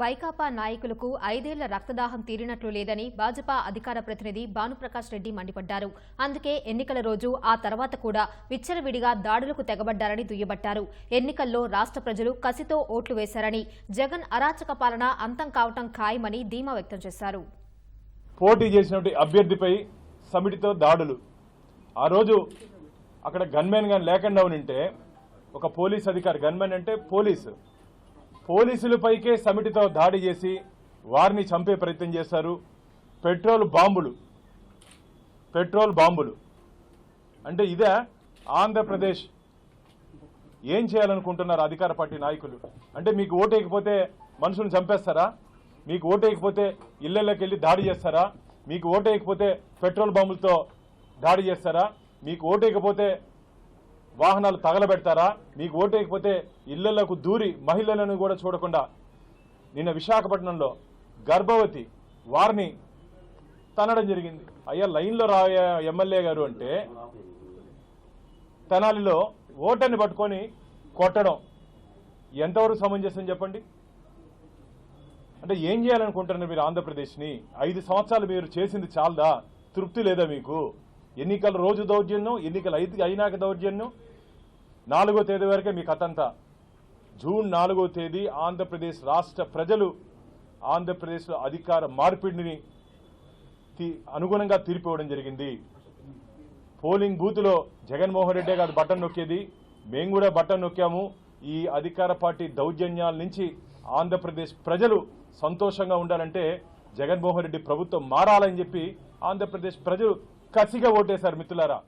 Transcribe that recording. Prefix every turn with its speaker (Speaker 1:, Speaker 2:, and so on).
Speaker 1: వైకాపా నాయకులకు ఐదేళ్ళ రక్తదాహం తీరినట్లు లేదని భాజపా అధికార ప్రతినిధి భానుప్రకాష్ రెడ్డి మండిపడ్డారు. అందుకే ఎన్నికల రోజు ఆ తర్వాత కూడా విచ్చలవిడిగా దాడులకు తెగబడ్డారని దుయ్యబట్టారు. ఎన్నికల్లో రాష్ట్ర ప్రజలు కసితో ఓట్లు వేశారని జగన్ అరాచక పాలన అంతం కావటం ఖాయమని ధీమా వ్యక్తం చేశారు.
Speaker 2: పోటీ చేసినటువంటి అభ్యర్థిపై సమిటితో దాడులు. ఆ రోజు అక్కడ గన్మెన్ కానీ లేకుండా ఉంటే ఒక పోలీస్ అధికారి గన్మెన్ అంటే పోలీసు. పోలీసులపైకే సమిటితో దాడి చేసి వారిని చంపే ప్రయత్నం చేశారు. పెట్రోల్ బాంబులు. పెట్రోల్ బాంబులు. అంటే ఇదే ఆంధ్రప్రదేశ్. ఏం చేయాలనుకుంటున్నారు అధికార పార్టీ నాయకులు? అంటే మీకు ఓటేయకపోతే మనుషులను చంపేస్తారా? మీకు ఓటేయకపోతే ఇళ్ళలోకి వెళ్ళి దాడి చేస్తారా? మీకు ఓటేయకపోతే పెట్రోల్ బాంబులతో దాడి చేస్తారా? మీకు ఓటేయకపోతే వాహనాలు తగలబెడతారా? మీకు ఓటేయకపోతే ఇళ్ళలకు దూరి మహిళలను కూడా చూడకుండా. నిన్న విశాఖపట్నంలో గర్భవతి వారిని తనడం జరిగింది. అయ్యా లైన్లో రా ఎమ్మెల్యే గారు అంటే తెనాలిలో ఓటర్ని పట్టుకొని కొట్టడం ఎంతవరకు సమంజసం చెప్పండి? అంటే ఏం చేయాలనుకుంటున్నారు మీరు ఆంధ్రప్రదేశ్ని? ఐదు సంవత్సరాలు మీరు చేసింది చాలదా? తృప్తి లేదా మీకు? ఎన్నికల రోజు దౌర్జన్యం ఎన్నికలు అయితే అయినాక దౌర్జన్యం నాలుగో తేదీ వరకే మీ కథంతా. జూన్ నాలుగో తేదీ ఆంధ్రప్రదేశ్ రాష్ట్ర ప్రజలు ఆంధ్రప్రదేశ్లో అధికార మార్పిడిని అనుగుణంగా తీర్పు ఇవ్వడం జరిగింది. పోలింగ్ బూత్లో జగన్మోహన్ రెడ్డి గారు బటన్ నొక్కేది. మేము కూడా బటన్ నొక్కాము. ఈ అధికార పార్టీ దౌర్జన్యాల నుంచి ఆంధ్రప్రదేశ్ ప్రజలు సంతోషంగా ఉండాలంటే జగన్మోహన్ రెడ్డి ప్రభుత్వం మారాలని చెప్పి ఆంధ్రప్రదేశ్ ప్రజలు కసిగా ఓటేశారు మిత్రులారా.